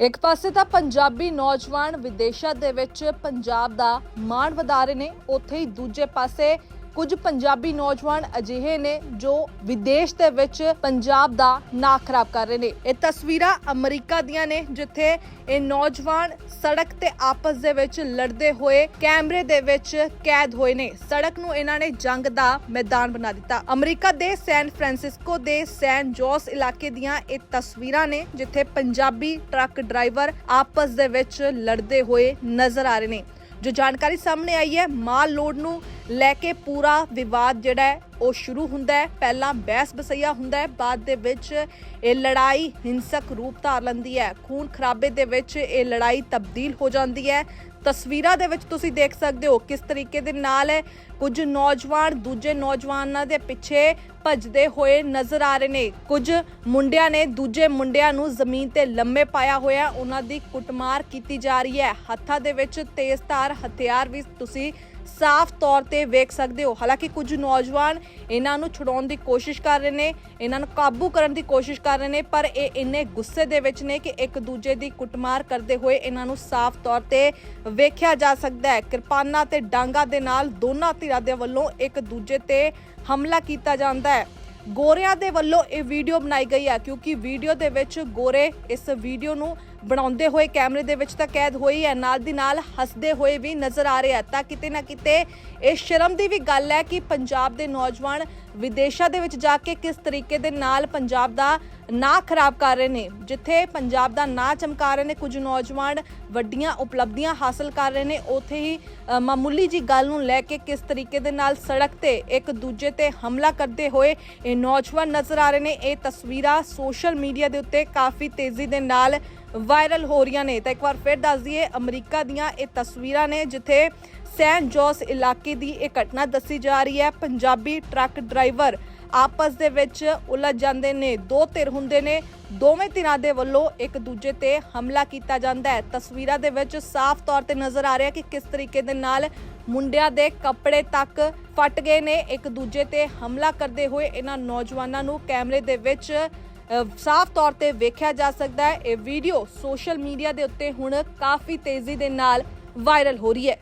ਇੱਕ ਪਾਸੇ ਤਾਂ ਪੰਜਾਬੀ ਨੌਜਵਾਨ ਵਿਦੇਸ਼ਾਂ ਦੇ ਵਿੱਚ ਪੰਜਾਬ ਦਾ ਮਾਣ ਵਧਾ ਰਹੇ ਨੇ, ਉੱਥੇ ਹੀ ਦੂਜੇ ਪਾਸੇ ਕੁਝ ਪੰਜਾਬੀ ਨੌਜਵਾਨ ਅਜਿਹੇ ਨੇ ਜੋ ਵਿਦੇਸ਼ ਦੇ ਵਿੱਚ ਪੰਜਾਬ ਦਾ ਨਾਂ ਖਰਾਬ ਕਰ ਰਹੇ ਨੇ। ਇਹ ਤਸਵੀਰਾਂ ਅਮਰੀਕਾ ਦੀਆਂ ਨੇ, ਜਿੱਥੇ ਇਹ ਨੌਜਵਾਨ ਸੜਕ ਤੇ ਆਪਸ ਦੇ ਵਿੱਚ ਲੜਦੇ ਹੋਏ ਕੈਮਰੇ ਦੇ ਵਿੱਚ ਕੈਦ ਹੋਏ ਨੇ। ਸੜਕ ਨੂੰ ਇਹਨਾਂ ਨੇ ਜੰਗ ਦਾ ਮੈਦਾਨ ਬਣਾ ਦਿੱਤਾ। ਅਮਰੀਕਾ ਦੇ ਸੈਨ ਫਰਾਂਸਿਸਕੋ ਦੇ ਸੈਨ ਜੋਸ ਇਲਾਕੇ ਦੀਆਂ ਇਹ ਤਸਵੀਰਾਂ ਨੇ, ਜਿੱਥੇ ਪੰਜਾਬੀ ਟਰੱਕ ਡਰਾਈਵਰ ਆਪਸ ਦੇ ਵਿੱਚ ਲੜਦੇ ਹੋਏ ਨਜ਼ਰ ਆ ਰਹੇ ਨੇ। ਜੋ ਜਾਣਕਾਰੀ ਸਾਹਮਣੇ ਆਈ ਹੈ, ਮਾਲ ਲੋਡ ਨੂੰ ਲੈ ਕੇ ਪੂਰਾ ਵਿਵਾਦ ਜਿਹੜਾ ਹੈ, ਉਹ ਸ਼ੁਰੂ ਹੁੰਦਾ ਹੈ। ਪਹਿਲਾਂ ਬਹਿਸ ਬਸਈਆ ਹੁੰਦਾ ਹੈ, ਬਾਅਦ ਦੇ ਵਿੱਚ ਇਹ ਲੜਾਈ ਹਿੰਸਕ ਰੂਪ ਧਾਰ ਲੈਂਦੀ ਹੈ। ਖੂਨ ਖਰਾਬੇ ਦੇ ਵਿੱਚ ਇਹ ਲੜਾਈ ਤਬਦੀਲ ਹੋ ਜਾਂਦੀ ਹੈ। ਤਸਵੀਰਾਂ ਦੇ ਵਿੱਚ ਤੁਸੀਂ ਦੇਖ ਸਕਦੇ ਹੋ ਕਿਸ ਤਰੀਕੇ ਦੇ ਨਾਲ ਕੁਝ ਨੌਜਵਾਨ ਦੂਜੇ ਨੌਜਵਾਨਾਂ ਦੇ ਪਿੱਛੇ ਭੱਜਦੇ ਹੋਏ ਨਜ਼ਰ ਆ ਰਹੇ ਨੇ। ਕੁਝ ਮੁੰਡਿਆਂ ਨੇ ਦੂਜੇ ਮੁੰਡਿਆਂ ਨੂੰ ਜ਼ਮੀਨ ਤੇ ਲੰਮੇ ਪਾਇਆ ਹੋਇਆ ਉਹਨਾਂ ਦੀ ਕੁੱਟਮਾਰ ਕੀਤੀ ਜਾ ਰਹੀ ਹੈ। ਹੱਥਾਂ ਦੇ ਵਿੱਚ ਤੇਜ਼ਧਾਰ ਹਥਿਆਰ ਵੀ ਤੁਸੀਂ ਸਾਫ਼ ਤੌਰ ਤੇ ਵੇਖ ਸਕਦੇ ਹੋ। ਹਾਲਾਂਕਿ ਕੁਝ ਨੌਜਵਾਨ ਇਹਨਾਂ ਨੂੰ ਛੁਡਾਉਣ ਦੀ ਕੋਸ਼ਿਸ਼ ਕਰ ਰਹੇ ਨੇ, ਇਹਨਾਂ ਨੂੰ ਕਾਬੂ ਕਰਨ ਦੀ ਕੋਸ਼ਿਸ਼ ਕਰ ਰਹੇ ਨੇ, ਪਰ ਇਹ ਇੰਨੇ ਗੁੱਸੇ ਦੇ ਵਿੱਚ ਨੇ ਕਿ ਇੱਕ ਦੂਜੇ ਦੀ ਕੁੱਟਮਾਰ ਕਰਦੇ ਹੋਏ ਇਹਨਾਂ ਨੂੰ ਸਾਫ਼ ਤੌਰ ਤੇ ਵੇਖਿਆ ਜਾ ਸਕਦਾ ਹੈ। ਕਿਰਪਾਨਾਂ ਤੇ ਡਾਂਗਾ ਦੇ ਨਾਲ ਦੋਨਾਂ ਧਿਰਾਂ ਦੇ ਵੱਲੋਂ ਇੱਕ ਦੂਜੇ ਤੇ ਹਮਲਾ ਕੀਤਾ ਜਾਂਦਾ ਹੈ। ਗੋਰਿਆਂ ਦੇ ਵੱਲੋਂ ਇਹ ਵੀਡੀਓ ਬਣਾਈ ਗਈ ਹੈ, ਕਿਉਂਕਿ ਵੀਡੀਓ ਦੇ ਵਿੱਚ ਗੋਰੇ ਇਸ ਵੀਡੀਓ ਨੂੰ ਬਣਾਉਂਦੇ ਹੋਏ ਕੈਮਰੇ ਦੇ ਵਿੱਚ ਤਾਂ ਕੈਦ ਹੋਈ ਹੈ। ਨਾਲ ਦੀ ਨਾਲ ਹੱਸਦੇ ਹੋਏ ਵੀ ਨਜ਼ਰ ਆ ਰਹੇ ਆ। ਤਾਂ ਕਿਤੇ ਨਾ ਕਿਤੇ ਇਹ ਸ਼ਰਮ ਦੀ ਵੀ ਗੱਲ ਹੈ ਕਿ ਪੰਜਾਬ ਦੇ ਨੌਜਵਾਨ ਵਿਦੇਸ਼ਾਂ ਦੇ ਵਿੱਚ ਜਾ ਕੇ ਕਿਸ ਤਰੀਕੇ ਦੇ ਨਾਲ ਪੰਜਾਬ ਦਾ ਨਾਂ ਖਰਾਬ ਕਰ ਰਹੇ ਨੇ। ਜਿੱਥੇ ਪੰਜਾਬ ਦਾ ਨਾਂ ਚਮਕਾ ਰਹੇ ਨੇ, ਕੁਝ ਨੌਜਵਾਨ ਵੱਡੀਆਂ ਉਪਲਬਧੀਆਂ ਹਾਸਲ ਕਰ ਰਹੇ ਨੇ। ਉਥੇ ਹੀ ਮਾਮੂਲੀ ਜੀ ਗੱਲ ਨੂੰ ਲੈ ਕੇ ਕਿਸ ਤਰੀਕੇ ਦੇ ਨਾਲ ਸੜਕ ਤੇ ਇੱਕ ਦੂਜੇ ਤੇ ਹਮਲਾ ਕਰਦੇ ਹੋਏ ਇਹ ਨੌਜਵਾਨ ਨਜ਼ਰ ਆ ਰਹੇ ਨੇ। ਇਹ ਤਸਵੀਰਾਂ ਸੋਸ਼ਲ ਮੀਡੀਆ ਦੇ ਉੱਤੇ ਕਾਫੀ ਤੇਜ਼ੀ ਦੇ ਨਾਲ ਵਾਇਰਲ ਹੋ ਰਹੀਆਂ ਨੇ। ਤਾਂ ਇੱਕ ਵਾਰ ਫਿਰ ਦੱਸ ਦਈਏ, ਅਮਰੀਕਾ ਦੀਆਂ ਇਹ ਤਸਵੀਰਾਂ ਨੇ ਜਿੱਥੇ ਸੈਨ ਜੋਸ ਇਲਾਕੇ ਦੀ ਇਹ ਘਟਨਾ ਦੱਸੀ ਜਾ ਰਹੀ ਹੈ। ਪੰਜਾਬੀ ਟਰੱਕ ਡਰਾਈਵਰ ਆਪਸ ਦੇ ਵਿੱਚ ਉਲਝ ਜਾਂਦੇ ਨੇ, ਦੋ ਧਿਰ ਹੁੰਦੇ ਨੇ, ਦੋਵੇਂ ਧਿਰਾਂ ਦੇ ਵੱਲੋਂ ਇੱਕ ਦੂਜੇ ਤੇ ਹਮਲਾ ਕੀਤਾ ਜਾਂਦਾ ਹੈ। ਤਸਵੀਰਾਂ ਦੇ ਵਿੱਚ ਸਾਫ਼ ਤੌਰ ਤੇ ਨਜ਼ਰ ਆ ਰਿਹਾ ਕਿ ਕਿਸ ਤਰੀਕੇ ਦੇ ਨਾਲ ਮੁੰਡਿਆਂ ਦੇ ਕੱਪੜੇ ਤੱਕ ਫਟ ਗਏ ਨੇ। ਇੱਕ ਦੂਜੇ ਤੇ ਹਮਲਾ ਕਰਦੇ ਹੋਏ ਇਹਨਾਂ ਨੌਜਵਾਨਾਂ ਨੂੰ ਕੈਮਰੇ ਦੇ ਵਿੱਚ ਸਾਫ਼ ਤੌਰ ਤੇ ਵੇਖਿਆ ਜਾ ਸਕਦਾ ਹੈ। ਇਹ ਵੀਡੀਓ ਸੋਸ਼ਲ ਮੀਡੀਆ ਦੇ ਉੱਤੇ ਹੁਣ ਕਾਫੀ ਤੇਜ਼ੀ ਦੇ ਨਾਲ ਵਾਇਰਲ ਹੋ ਰਹੀ ਹੈ।